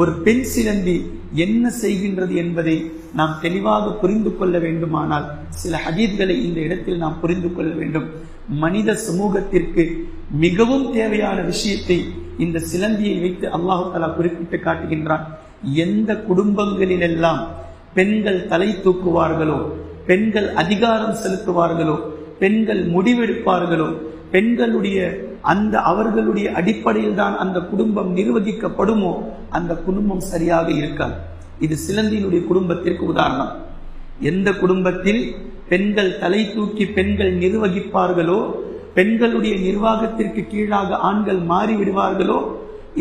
ஒரு பெண் சிலந்தி என்ன செய்கின்றது என்பதை நாம் தெளிவாக புரிந்து கொள்ள வேண்டுமானால் சில ஹதீத்களை இந்த இடத்தில் நாம் புரிந்து கொள்ள வேண்டும். மனித சமூகத்திற்கு மிகவும் தேவையான விஷயத்தை இந்த சிலந்தியை வைத்து அல்லாஹு தலா குறிப்பிட்டு காட்டுகின்றான். எந்த குடும்பங்களிலெல்லாம் பெண்கள் தலை தூக்குவார்களோ பெண்கள் அதிகாரம் செலுத்துவார்களோ பெண்கள் முடிவெடுப்பார்களோ பெண்களுடைய அந்த அவர்களுடைய அடிப்படையில் தான் அந்த குடும்பம் நிர்வகிக்கப்படுமோ அந்த குடும்பம் சரியாக இருக்காது. இது சிலந்தியினுடைய குடும்பத்திற்கு உதாரணம். எந்த குடும்பத்தில் பெண்கள் தலை தூக்கி பெண்கள் நிர்வகிப்பார்களோ பெண்களுடைய நிர்வாகத்திற்கு கீழாக ஆண்கள் மாறிவிடுவார்களோ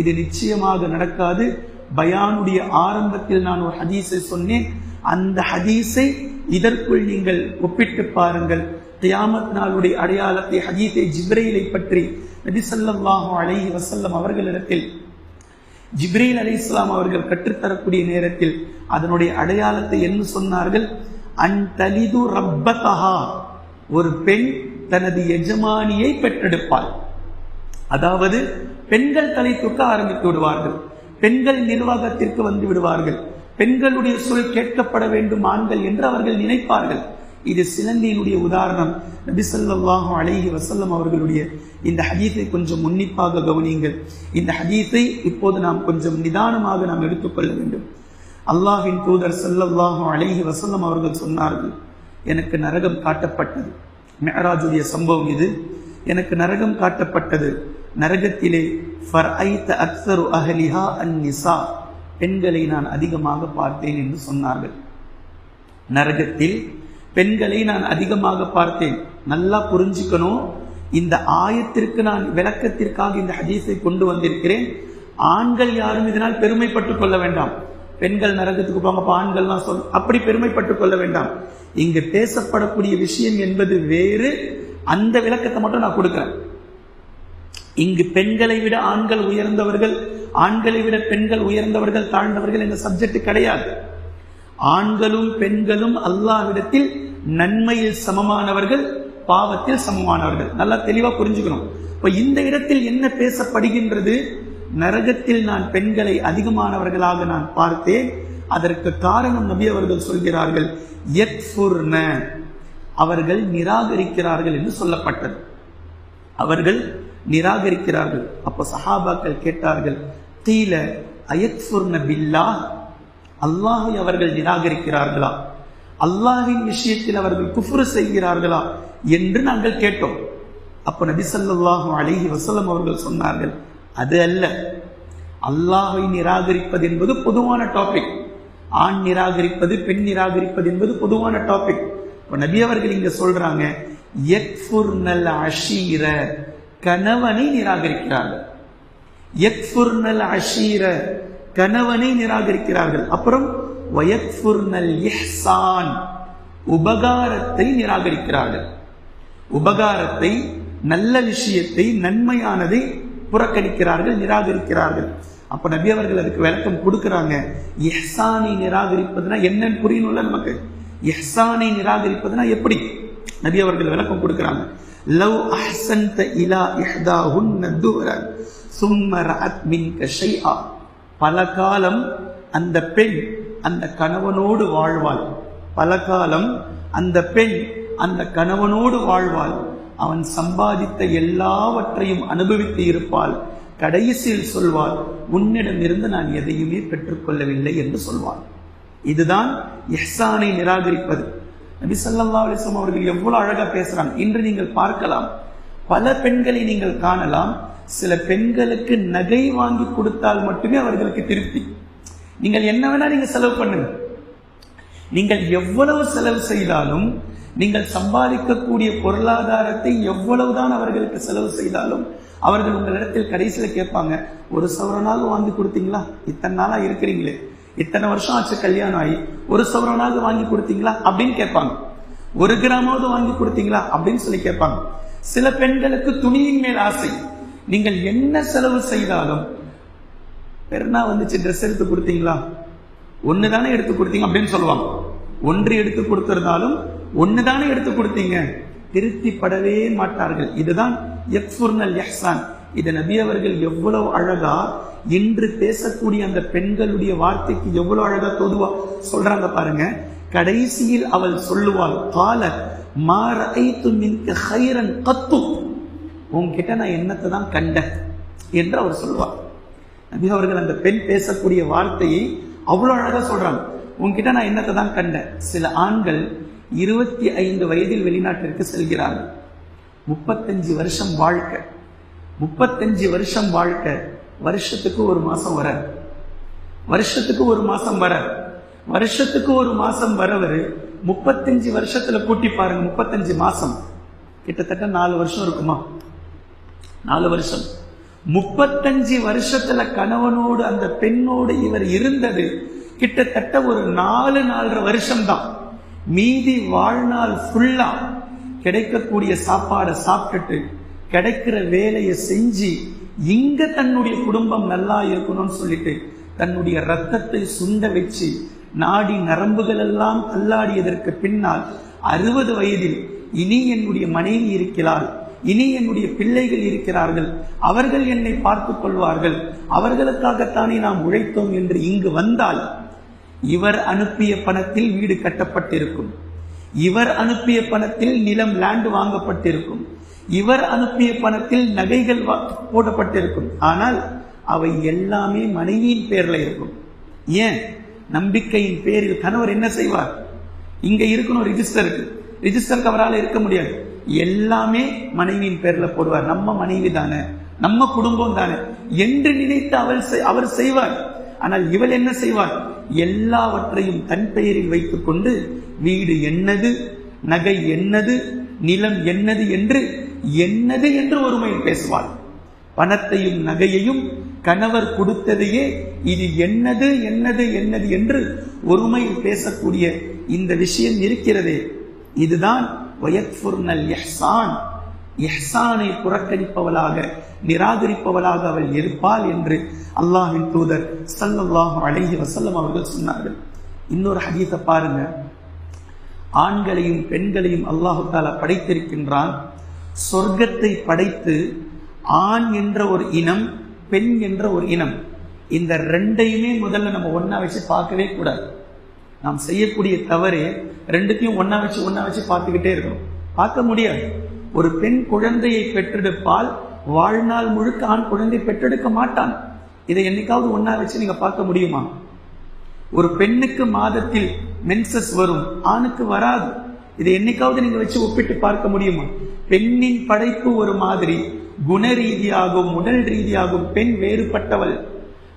இது நிச்சயமாக நடக்காது. பயானுடைய ஆரம்பத்தில் நான் ஒரு ஹதீஸை சொன்னேன். அந்த ஹதீஸை இதற்குள் நீங்கள் ஒப்பிட்டு பாருங்கள். தியாமத் நாளுடைய அடையாளத்தை ஹதீத்தை ஜிப்ரைலை பற்றி நபிசல்லாஹு அலஹி வசல்லம் அவர்களிடத்தில் ஜிப்ரீல் அலி இஸ்லாம் அவர்கள் கற்றுத்தரக்கூடிய நேரத்தில் அதனுடைய அடையாளத்தை என்ன சொன்னார்கள்? அன்தலிது ரப்பதஹா ஒரு பெண் தனது எஜமானியை பெற்றெடுப்பாள். அதாவது பெண்கள் தலை தூக்க ஆரம்பித்து விடுவார்கள். பெண்கள் நிர்வாகத்திற்கு வந்து விடுவார்கள். பெண்களுடைய சொல் கேட்கப்பட வேண்டும் ஆண்கள் என்று அவர்கள் நினைப்பார்கள். இது சிலந்தியினுடைய உதாரணம். நபி ஸல்லல்லாஹு அலைஹி வசல்லம் அவர்களுடைய இந்த ஹதீஸை கொஞ்சம் உன்னிப்பாக கவனியுங்கள். இந்த ஹதீஸை இப்போது நாம் கொஞ்சம் நிதானமாக நாம் எடுத்துக்கொள்ள வேண்டும். அல்லாஹின் தூதர் ஸல்லல்லாஹு அலைஹி வசல்லம் அவர்கள் சொன்னார்கள் எனக்கு நரகம் காட்டப்பட்டது. மெஹராஜுடைய சம்பவம் இது. எனக்கு நரகம் காட்டப்பட்டது. நரகத்திலே ஃபர் ஐத்த அக்சரு அஹலிஹா அன் நிசா பெண்களை நான் அதிகமாக பார்த்தேன் என்று சொன்னார்கள். நரகத்தில் பெண்களை நான் அதிகமாக பார்த்தேன். நல்லா புரிஞ்சுக்கணும். இந்த ஆயத்திற்கு நான் விளக்கத்திற்காக இந்த ஹதீஸை கொண்டு வந்திருக்கிறேன். ஆண்கள் யாரும் இதனால் பெருமைப்பட்டுக் கொள்ள வேண்டாம். பெண்கள் நரகத்துக்கு போங்க ஆண்கள்லாம் சொல் அப்படி பெருமைப்பட்டுக் கொள்ள வேண்டாம். இங்கு பேசப்படக்கூடிய விஷயம் என்பது வேறு. அந்த விளக்கத்தை மட்டும் நான் கொடுக்குறேன். இங்கு பெண்களை விட ஆண்கள் உயர்ந்தவர்கள் ஆண்களை விட பெண்கள் உயர்ந்தவர்கள் தாழ்ந்தவர்கள் என்ற சப்ஜெக்ட் கிடையாது. ஆண்களும் பெண்களும் அல்லாவிடத்தில் நன்மையில் சமமானவர்கள் பாவத்தில் சமமானவர்கள். நல்லா தெளிவா புரிஞ்சுக்கணும். இப்ப இந்த இடத்தில் என்ன பேசப்படுகின்றது? நரகத்தில் நான் பெண்களை அதிகமானவர்களாக நான் பார்த்தேன். அதற்கு காரணம் நபி அவர்கள் சொல்கிறார்கள் யக்ஃபுர்ன அவர்கள் நிராகரிக்கிறார்கள் என்று சொல்லப்பட்டது. அவர்கள் நிராகரிக்கிறார்கள். அப்ப சஹாபாக்கள் கேட்டார்கள் தீல அயக்ஃபுர்ன பில்லா. அல்லாஹை அவர்கள் நிராகரிக்கிறார்களா? அல்லாவின் விஷயத்தில் அவர்கள் குஃப்ரு செய்கிறார்களா என்று நாங்கள் கேட்டோம். அப்ப நபி ஸல்லல்லாஹு அழகி வசலம் அவர்கள் சொன்னார்கள் அது அல்ல. அல்லாஹை நிராகரிப்பது என்பது பொதுவான டாபிக் ஆண் நிராகரிப்பது பெண் நிராகரிப்பது என்பது பொதுவான டாபிக் இப்ப நபி அவர்கள் இங்க சொல்றாங்க யக்ஃபுர்னல் அஷீர. கணவனை நிராகரிக்கிறார்கள். யக்ஃபுர்னல் அஷீர. கணவனை நிராகரிக்கிறார்கள். அப்புறம் வயக்ஃபுர்னல் இஹ்சான். உபகாரத்தை நிராகரிக்கிறார்கள். உபகாரத்தை நல்ல விஷயத்தை நன்மையானதை புறக்கணிக்கிறார்கள் நிராகரிக்கிறார்கள். அப்ப நபி அவர்கள் அதுக்கு விளக்கம் கொடுக்குறாங்க. எஹ்சானை நிராகரிப்பதுனா என்னன்னு புரியணும்ல நமக்கு? எஹ்சானை நிராகரிப்பதுனா எப்படி? நபி அவர்கள் விளக்கம் கொடுக்குறாங்க. லவ் அஹ்சன்த இலா இஹ்தாஹுன்ன துஹரன். சும்ம ரஅத் மின்க ஷைஆ. பல காலம் அந்த பெண் அந்த கணவனோடு வாழ்வாள். பல காலம் அந்த பெண் அந்த கணவனோடு வாழ்வாள். அவன் சம்பாதித்த எல்லாவற்றையும் அனுபவித்து இருப்பாள். கடைசியில் சொல்வாள் உன்னிடமிருந்து நான் எதையுமே பெற்றுக்கொள்ளவில்லை என்று சொல்வாள். இதுதான் எஹ்சானை நிராகரிப்பது. நபி சல்லா அலிஸ்லாம் அவர்கள் எவ்வளவு அழகா பேசுறாங்க. இன்று நீங்கள் பார்க்கலாம் பல பெண்களை நீங்கள் காணலாம். சில பெண்களுக்கு நகை வாங்கி கொடுத்தால் மட்டுமே அவர்களுக்கு திருப்தி. நீங்கள் என்ன வேணா நீங்க செலவு பண்ணுங்க. நீங்கள் எவ்வளவு செலவு செய்தாலும் நீங்கள் சம்பாதிக்கக்கூடிய பொருளாதாரத்தை எவ்வளவுதான் அவர்களுக்கு செலவு செய்தாலும் அவர்கள் உங்களிடத்தில் கடைசியில் கேட்பாங்க ஒரு சவரனாவது வாங்கி கொடுத்தீங்களா? இத்தனை நாளாக இருக்கிறீங்களே. இத்தனை வருஷம் ஆச்சு கல்யாணம் ஆகி. ஒரு சவரனாவது வாங்கி கொடுத்தீங்களா? அப்படின்னு கேட்பாங்க. ஒரு கிராமாவது வாங்கி கொடுத்தீங்களா? அப்படின்னு சொல்லி கேட்பாங்க. சில பெண்களுக்கு துணியின் மேல் ஆசை. நீங்கள் என்ன செலவு செய்தாலும் பெருனா வந்துச்சு ட்ரெஸ் எடுத்து கொடுத்தீங்களா? ஒன்று தானே எடுத்து கொடுத்தீங்க அப்படின்னு சொல்லுவாங்க. ஒன்று எடுத்து கொடுத்திருந்தாலும் ஒன்று தானே எடுத்து கொடுத்தீங்க? திருப்திப்படவே மாட்டார்கள். இதுதான் எக்ஃபுர்னல் எஹ்சான் இது நபி அவர்கள் எவ்வளவு அழகா இன்று பேசக்கூடிய அந்த பெண்களுடைய வார்த்தைக்கு எவ்வளவு அழகா தொதுவா சொல்றாங்க பாருங்க. கடைசியில் அவள் சொல்லுவாள் கால மாற ஐத்து மின்க ஹைரன் கத்து. உன்கிட்ட நான் என்னத்தை தான் கண்டேன் என்று அவர் சொல்லுவார் நபி அவர்கள் அந்த பெண் பேசக்கூடிய வார்த்தையை அவ்வளோ அழகாக சொல்கிறாங்க உங்ககிட்ட நான் என்னத்தை தான் கண்டேன்? சில ஆண்கள் இருபத்தி ஐந்து வயதில் வெளிநாட்டிற்கு செல்கிறார்கள். முப்பத்தஞ்சு வருஷம் வாழ்க்கை. முப்பத்தஞ்சு வருஷம் வாழ்க்கை. வருஷத்துக்கு ஒரு மாதம் வர. வருஷத்துக்கு ஒரு மாதம் வர. வருஷத்துக்கு ஒரு மாதம் வரவர் முப்பத்தஞ்சு வருஷத்தில் கூட்டி பாருங்க முப்பத்தஞ்சு மாதம் கிட்டத்தட்ட நாலு வருஷம் இருக்குமா? நாலு வருஷம். முப்பத்தஞ்சு வருஷத்துல கணவனோடு அந்த பெண்ணோடு இவர் இருந்தது கிட்டத்தட்ட ஒரு நாலு நாலரை வருஷம் தான் மீதி வாழ்நாள் ஃபுல்லா கிடைக்கக்கூடிய சாப்பாடை சாப்பிட்டுட்டு கிடைக்கிற வேலையை செஞ்சு இங்க தன்னுடைய குடும்பம் நல்லா இருக்கணும்னு சொல்லிட்டு தன்னுடைய ரத்தத்தை சுண்ட வச்சு நாடி நரம்புகள் எல்லாம் தள்ளாடியதற்கு பின்னால் அறுபது வயதில் இனி என்னுடைய மனைவி இருக்கிறாள். இனி என்னுடைய பிள்ளைகள் இருக்கிறார்கள். அவர்கள் என்னை பார்த்துக் கொள்வார்கள். அவர்களுக்காகத்தானே நாம் உழைத்தோம் என்று இங்கு வந்தால் இவர் அனுப்பிய பணத்தில் வீடு கட்டப்பட்டிருக்கும். இவர் அனுப்பிய பணத்தில் நிலம் லேண்ட் வாங்கப்பட்டிருக்கும். இவர் அனுப்பிய பணத்தில் நகைகள் வா- போடப்பட்டிருக்கும். ஆனால் அவை எல்லாமே மனைவியின் பேரில் இருக்கும். ஏன்? நம்பிக்கையின் பேரில் கணவர் என்ன செய்வார்? இங்க இருக்கணும் ரிஜிஸ்டருக்கு ரிஜிஸ்டருக்கு அவரால் இருக்க முடியாது. எல்லாமே மனைவியின் பேரில் போடுவார். நம்ம மனைவி தானே. நம்ம குடும்பம் தானே. என்று நினைத்து அவள் செய்- அவர் செய்வார். ஆனால் இவள் என்ன செய்வார் எல்லாவற்றையும் தன் பெயரில் வைத்துக் கொண்டு வீடு என்னது நகை என்னது நிலம் என்னது என்று என்னது என்று ஒருமையில் பேசுவாள். பணத்தையும் நகையையும் கணவர் கொடுத்ததையே இது என்னது என்னது என்னது என்று ஒருமையில் பேசக்கூடிய இந்த விஷயம் இருக்கிறதே. இதுதான் வயத்ஃபுர்னல் எஹ்சான் எஹ்சானை புறக்கணிப்பவளாக நிராகரிப்பவளாக அவள் இருப்பாள் என்று அல்லாஹின் தூதர் ஸல்லல்லாஹு அழகி வசல்லம் அவர்கள் சொன்னார்கள். இன்னொரு ஹதீத்தை பாருங்க. ஆண்களையும் பெண்களையும் அல்லாஹு தாலா படைத்திருக்கின்றான். சொர்க்கத்தை படைத்து ஆண் என்ற ஒரு இனம் பெண் என்ற ஒரு இனம். இந்த ரெண்டையுமே முதல்ல நம்ம ஒன்னா வச்சு பார்க்கவே கூடாது. நாம் செய்யக்கூடிய தவறு ரெண்டுத்தையும் ஒன்றா வச்சு ஒன்றா வச்சு பார்த்துக்கிட்டே இருக்கணும். பார்க்க முடியாது. ஒரு பெண் குழந்தையை பெற்றெடுப்பால் வாழ்நாள் முழுக்க ஆண் குழந்தை பெற்றெடுக்க மாட்டான். இதை என்னைக்காவது ஒன்றா வச்சு நீங்க பார்க்க முடியுமா? ஒரு பெண்ணுக்கு மாதத்தில் மென்சஸ் வரும் ஆணுக்கு வராது. இதை என்னைக்காவது நீங்க வச்சு ஒப்பிட்டு பார்க்க முடியுமா? பெண்ணின் படைப்பு ஒரு மாதிரி குண ரீதியாகவும் உடல் ரீதியாகவும் பெண் வேறுபட்டவள்.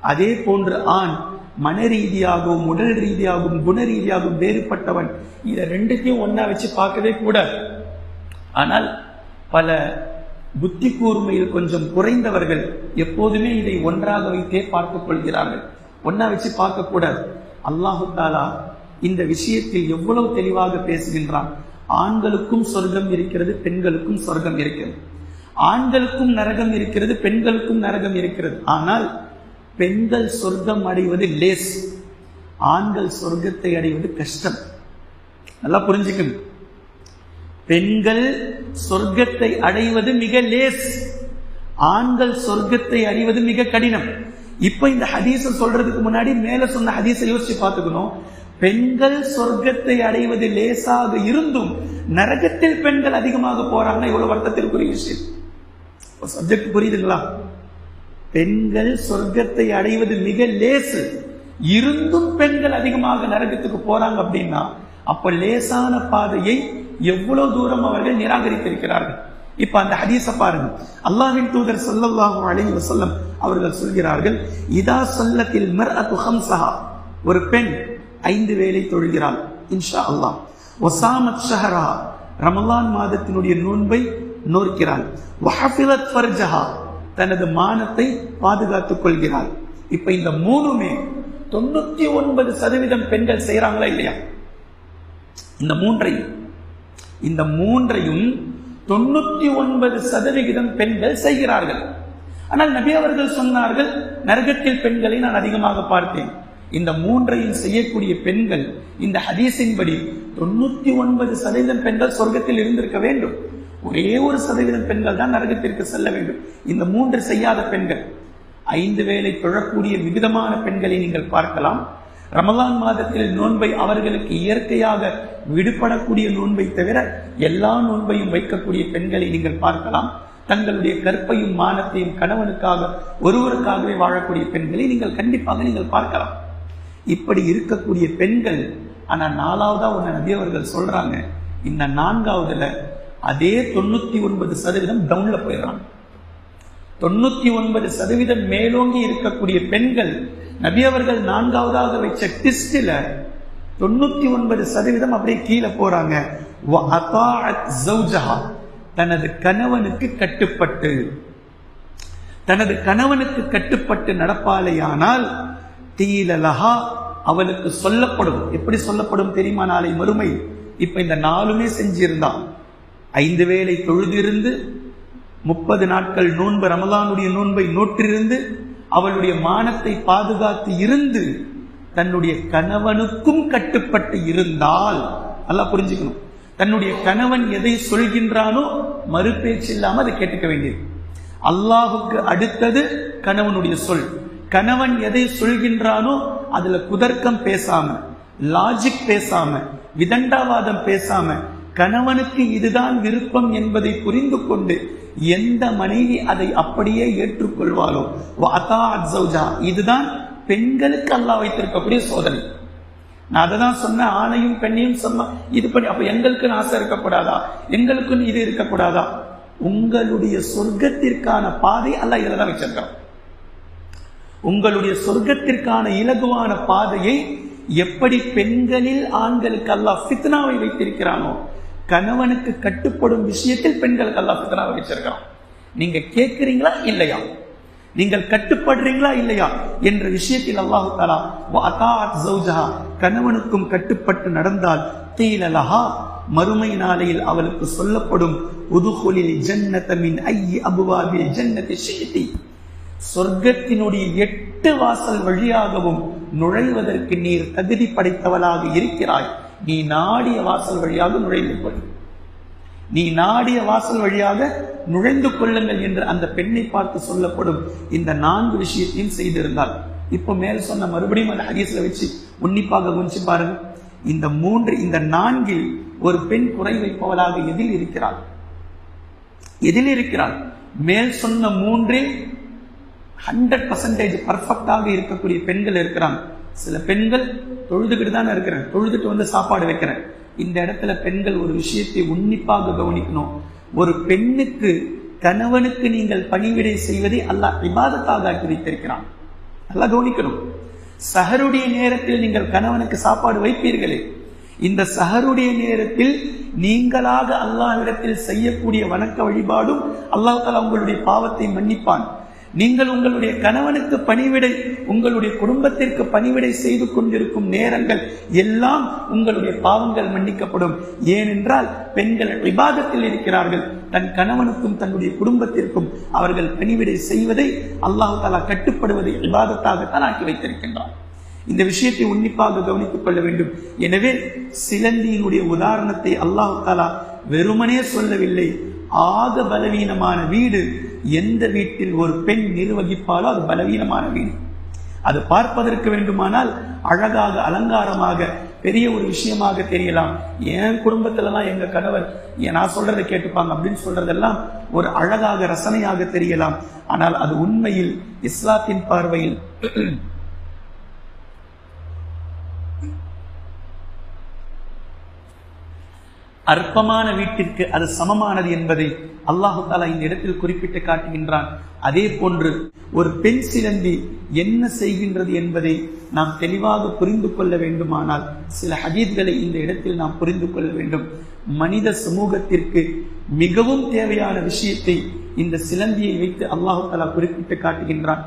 அதே போன்று ஆண் மன ரீதியாகவும் உடல் ரீதியாகவும் குண ரீதியாகவும் வேறுபட்டவன். இதை ரெண்டுத்தையும் ஒன்றா வச்சு பார்க்கவே கூடாது. ஆனால் பல புத்தி கூர்மையில் கொஞ்சம் குறைந்தவர்கள் எப்போதுமே இதை ஒன்றாக வைத்தே பார்த்துக் கொள்கிறார்கள். ஒன்னா வச்சு பார்க்க அல்லாஹு தாலா இந்த விஷயத்தில் எவ்வளவு தெளிவாக பேசுகின்றான். ஆண்களுக்கும் சொர்க்கம் இருக்கிறது பெண்களுக்கும் சொர்க்கம் இருக்கிறது. ஆண்களுக்கும் நரகம் இருக்கிறது பெண்களுக்கும் நரகம் இருக்கிறது. ஆனால் பெண்கள் சொர்க்கம் அடைவது லேஸ் ஆண்கள் சொர்க்கத்தை அடைவது கஷ்டம். நல்லா புரிஞ்சுக்கணும். பெண்கள் சொர்க்கத்தை அடைவது மிக லேஸ் ஆண்கள் சொர்க்கத்தை அடைவது மிக கடினம். இப்ப இந்த ஹதீஸ சொல்றதுக்கு முன்னாடி மேல சொன்ன ஹதீஸை யோசிச்சு பார்த்துக்கணும். பெண்கள் சொர்க்கத்தை அடைவது லேசாக இருந்தும் நரகத்தில் பெண்கள் அதிகமாக போறாங்கன்னா இவ்வளவு வருத்தத்திற்குரிய விஷயம். சப்ஜெக்ட் புரியுதுங்களா? பெண்கள் சொர்க்கத்தை அடைவது மிக லேசு. இருந்தும் பெண்கள் அதிகமாக நரகத்துக்கு போறாங்க அப்படின்னா அப்ப லேசான பாதையை எவ்வளவு தூரம் அவர்கள் நிராகரித்திருக்கிறார்கள்? இப்ப அந்த ஹதீச பாருங்க. அல்லாஹின் தூதர் சொல்லல்லாஹும் அலைஹி வசல்லம் அவர்கள் சொல்கிறார்கள் இதா சொல்லத்தில் மர்அத்து ஹம்ஸஹா. ஒரு பெண் ஐந்து வேளை தொழுகிறாள் இன்ஷா அல்லாஹ் ஒசாமத் ஷஹரா ரமலான் மாதத்தினுடைய நோன்பை நோக்கிறாள் வஹஃபிலத் ஃபர்ஜஹா. தனது மானத்தை பாதுகாத்துக் கொள்கிறார் இப்ப இந்த மூணுமே தொண்ணூத்தி ஒன்பது சதவீதம் பெண்கள் செய்யறாங்களா இல்லையா? இந்த மூன்றையும். இந்த மூன்றையும் தொண்ணூத்தி ஒன்பது சதவிகிதம் பெண்கள் செய்கிறார்கள். ஆனால் நபி அவர்கள் சொன்னார்கள் நரகத்தில் பெண்களை நான் அதிகமாக பார்த்தேன். இந்த மூன்றையும் செய்யக்கூடிய பெண்கள் இந்த ஹதீஸின்படி தொண்ணூத்தி ஒன்பது சதவீதம் பெண்கள் சொர்க்கத்தில் இருந்திருக்க வேண்டும். ஒரே ஒரு சதவீதம் பெண்கள் தான் நரகத்திற்கு செல்ல வேண்டும். இந்த மூன்று செய்யாத பெண்கள் ஐந்து வேளை தொழக்கூடிய விவிதமான பெண்களை நீங்கள் பார்க்கலாம். ரமலான் மாதத்தில் நோன்பை அவர்களுக்கு இயற்கையாக விடுபடக்கூடிய நோன்பை தவிர எல்லா நோன்பையும் வைக்கக்கூடிய பெண்களை நீங்கள் பார்க்கலாம். தங்களுடைய கற்பையும் மானத்தையும் கணவனுக்காக ஒருவருக்காகவே வாழக்கூடிய பெண்களை நீங்கள் கண்டிப்பாக நீங்கள் பார்க்கலாம். இப்படி இருக்கக்கூடிய பெண்கள் ஆனால் நாலாவதா ஒன்று நபி அவர்கள் சொல்றாங்க இந்த நான்காவதுல அதே தொண்ணூத்தி ஒன்பது சதவீதம் டவுன்ல போயிடுறாங்க. தொண்ணூத்தி ஒன்பது சதவீதம் மேலோங்கி இருக்கக்கூடிய பெண்கள் நபி அவர்கள் நான்காவதாக வச்ச டிஸ்டில் தொண்ணூத்தி ஒன்பது சதவீதம் அப்படியே கீழே போறாங்க. வ தனது கணவனுக்கு கட்டுப்பட்டு. தனது கணவனுக்கு கட்டுப்பட்டு நடப்பாளையானால் தீலலஹா அவளுக்கு சொல்லப்படும். எப்படி சொல்லப்படும் தெரியுமா? நாளை மறுமை. இப்ப இந்த நாலுமே செஞ்சிருந்தான். ஐந்து வேளை தொழுதிருந்து முப்பது நாட்கள் நோன்பு ரமலானுடைய நோன்பை நோற்றிருந்து அவளுடைய மானத்தை பாதுகாத்து இருந்து தன்னுடைய கணவனுக்கும் கட்டுப்பட்டு இருந்தால் நல்லா புரிஞ்சுக்கணும். தன்னுடைய கணவன் எதை சொல்கின்றானோ மறுபேச்சு இல்லாமல் அதை கேட்டுக்க வேண்டியது. அல்லாஹுக்கு அடுத்தது கணவனுடைய சொல். கணவன் எதை சொல்கின்றானோ அதுல குதர்க்கம் பேசாம லாஜிக் பேசாம விதண்டாவாதம் பேசாம கணவனுக்கு இதுதான் விருப்பம் என்பதை புரிந்து கொண்டு எந்த மனைவி அதை அப்படியே ஏற்றுக்கொள்வாளோ? வாத்தா ஜௌஜா. இதுதான் பெண்களுக்கு அல்லாஹ் வைத்திருக்கக்கூடிய சோதனை. நான் அதை தான் சொன்னேன் ஆணையும் பெண்ணையும் சொன்ன இது பண்ணி அப்ப எங்களுக்குன்னு ஆசை இருக்கக்கூடாதா? எங்களுக்குன்னு இது இருக்கக்கூடாதா? உங்களுடைய சொர்க்கத்திற்கான பாதை அல்ல இதில் தான் வச்சிருக்கான். உங்களுடைய சொர்க்கத்திற்கான இலகுவான பாதையை எப்படி பெண்களில் ஆண்களுக்கு அல்லாஹ் ஃபித்னாவை வைத்திருக்கிறானோ கணவனுக்கு கட்டுப்படும் விஷயத்தில் பெண்களுக்கு அல்லாஹ் ஃபித்னாவை வச்சிருக்கான் நீங்க கேட்கிறீங்களா இல்லையா? நீங்கள் கட்டுப்படுறீங்களா இல்லையா என்ற விஷயத்தில் அல்லாஹு தாலா கணவனுக்கும் கட்டுப்பட்டு நடந்தால் தீலலஹா மறுமை நாளையில் அவளுக்கு சொல்லப்படும் உதுகுலில் ஜன்னதமின் ஐய அபுவாபில் ஜன்னதி செய்தி சொர்க்கத்தினுடைய எட்டு வாசல் வழியாகவும் நுழைவதற்கு நீர் தகுதி படைத்தவளாக இருக்கிறாய். நீ நாடிய வாசல் வழியாக நுழைந்து கொள். நீ நாடிய வாசல் வழியாக நுழைந்து கொள்ளுங்கள் என்று அந்த பெண்ணை பார்த்து சொல்லப்படும் இந்த நான்கு விஷயத்தையும் செய்திருந்தால் இப்ப மேல் சொன்ன மறுபடியும் அந்த ஹதீஸ்ல வச்சு உன்னிப்பாக குஞ்சு பாருங்க. இந்த மூன்று இந்த நான்கில் ஒரு பெண் குறை வைப்பவளாக எதில் இருக்கிறாள்? எதில் இருக்கிறாள்? மேல் சொன்ன மூன்றில் ஹண்ட்ரட் பர்சன்டேஜ் பர்ஃபெக்டாக இருக்கக்கூடிய பெண்கள் இருக்கிறாங்க. சில பெண்கள் தொழுதுகிட்டு தானே இருக்கிறேன். தொழுதுட்டு வந்து சாப்பாடு வைக்கிறேன். இந்த இடத்துல பெண்கள் ஒரு விஷயத்தை உன்னிப்பாக கவனிக்கணும். ஒரு பெண்ணுக்கு கணவனுக்கு நீங்கள் பணிவிடை செய்வதை அல்லாஹ் விவாதத்தாக ஆக்கி வைத்திருக்கிறான். நல்லா கவனிக்கணும். சஹருடைய நேரத்தில் நீங்கள் கணவனுக்கு சாப்பாடு வைப்பீர்களே. இந்த சஹருடைய நேரத்தில் நீங்களாக அல்லாஹ்விடத்தில் செய்யக்கூடிய வணக்க வழிபாடும் அல்லாஹ் தாலா உங்களுடைய பாவத்தை மன்னிப்பான். நீங்கள் உங்களுடைய கணவனுக்கு பணிவிடை உங்களுடைய குடும்பத்திற்கு பணிவிடை செய்து கொண்டிருக்கும் நேரங்கள் எல்லாம் உங்களுடைய பாவங்கள் மன்னிக்கப்படும். ஏனென்றால் பெண்கள் விவாதத்தில் இருக்கிறார்கள். தன் கணவனுக்கும் தன்னுடைய குடும்பத்திற்கும் அவர்கள் பணிவிடை செய்வதை அல்லாஹு தாலா கட்டுப்படுவதை விவாதத்தாகத்தான் ஆக்கி வைத்திருக்கின்றான். இந்த விஷயத்தை உன்னிப்பாக கவனித்துக் கொள்ள வேண்டும். எனவே சிலந்தியினுடைய உதாரணத்தை அல்லாஹு தாலா வெறுமனே சொல்லவில்லை. ஆக பலவீனமான வீடு எந்த வீட்டில் ஒரு பெண் நிர்வகிப்பாலோ அது பலவீனமான வீடு. அது பார்ப்பதற்கு வேண்டுமானால் அழகாக அலங்காரமாக பெரிய ஒரு விஷயமாக தெரியலாம். என் குடும்பத்திலலாம் எங்க கணவர் நான் சொல்றதை கேட்டுப்பாங்க அப்படின்னு சொல்றதெல்லாம் ஒரு அழகாக ரசனையாக தெரியலாம். ஆனால் அது உண்மையில் இஸ்லாத்தின் பார்வையில் அற்பமான வீட்டிற்கு அது சமமானது என்பதை அல்லாஹு தாலா இந்த இடத்தில் குறிப்பிட்டு காட்டுகின்றான். அதே போன்று ஒரு பெண் சிலந்தி என்ன செய்கின்றது என்பதை நாம் தெளிவாக புரிந்து கொள்ள வேண்டுமானால் சில ஹதீத்களை இந்த இடத்தில் நாம் புரிந்து கொள்ள வேண்டும். மனித சமூகத்திற்கு மிகவும் தேவையான விஷயத்தை இந்த சிலந்தியை வைத்து அல்லாஹு தாலா குறிப்பிட்டு காட்டுகின்றான்.